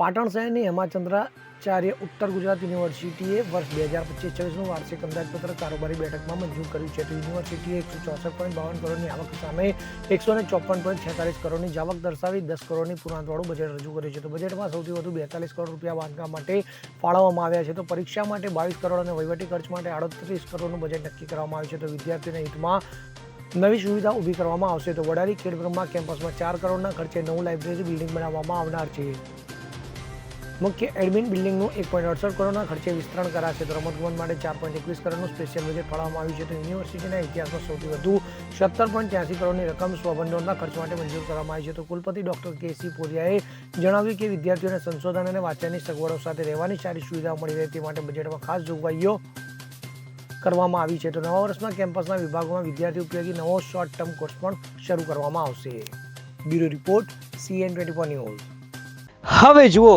પાટણ શહેરની હેમાચંદ્રાચાર્ય ઉત્તર ગુજરાત યુનિવર્સિટીએ વર્ષ બે હજાર પચીસ છવ્વીસનું વાર્ષિક અંદાજપત્ર કારોબારી બેઠકમાં મંજૂર કર્યું છે. તો યુનિવર્સિટીએ એકસો ચોસઠ પોઈન્ટ બાવન કરોડની આવક સામે એકસો ને ચોપન પોઈન્ટ છેતાલીસ કરોડની જાવક દર્શાવી દસ કરોડની પૂર્ણાંકવાળું બજેટ રજૂ કર્યું છે. તો બજેટમાં સૌથી વધુ બેતાલીસ કરોડ રૂપિયા બાંધકામ માટે ફાળવવામાં આવ્યા છે. તો પરીક્ષા માટે બાવીસ કરોડ અને વહીવટી ખર્ચ માટે આડત્રીસ કરોડનું બજેટ નક્કી કરવામાં આવ્યું છે. તો વિદ્યાર્થીઓના હિતમાં નવી સુવિધા ઊભી કરવામાં આવશે. તો વડારી ખેડબ્રહ્મા કેમ્પસમાં ચાર કરોડના ખર્ચે નવું લાઇબ્રેરી બિલ્ડિંગ બનાવવામાં આવનાર છે. મુખ્ય એડમિન બિલ્ડિંગનું એક પોઈન્ટ અડસઠ કરોડના ખર્ચે વિસ્તરણ કરાશે. તો રમતગમત માટે ચાર પોઈન્ટ એકવીસ કરોડનું સ્પેશિયલ બજેટ ફાળવવામાં આવ્યું છે. તો યુનિવર્સિટીના ઇતિહાસમાં સૌથી વધુ સત્તર પોઈન્ટ ત્યાસી કરોડની રકમ સ્વભંડોળના ખર્ચ માટે મંજૂર કરવામાં આવી છે. તો કુલપતિ ડોક્ટર કે સી પોરિયાએ જણાવ્યું કે વિદ્યાર્થીઓને સંશોધન અને વાંચનની સગવડો સાથે રહેવાની સારી સુવિધાઓ મળી રહે તે માટે બજેટમાં ખાસ જોગવાઈઓ કરવામાં આવી છે. તો નવા વર્ષમાં કેમ્પસના વિભાગોમાં વિદ્યાર્થી ઉપયોગી નવો શોર્ટ ટર્મ કોર્સ પણ શરૂ કરવામાં આવશે. Bureau report CN twenty news. હવે જુઓ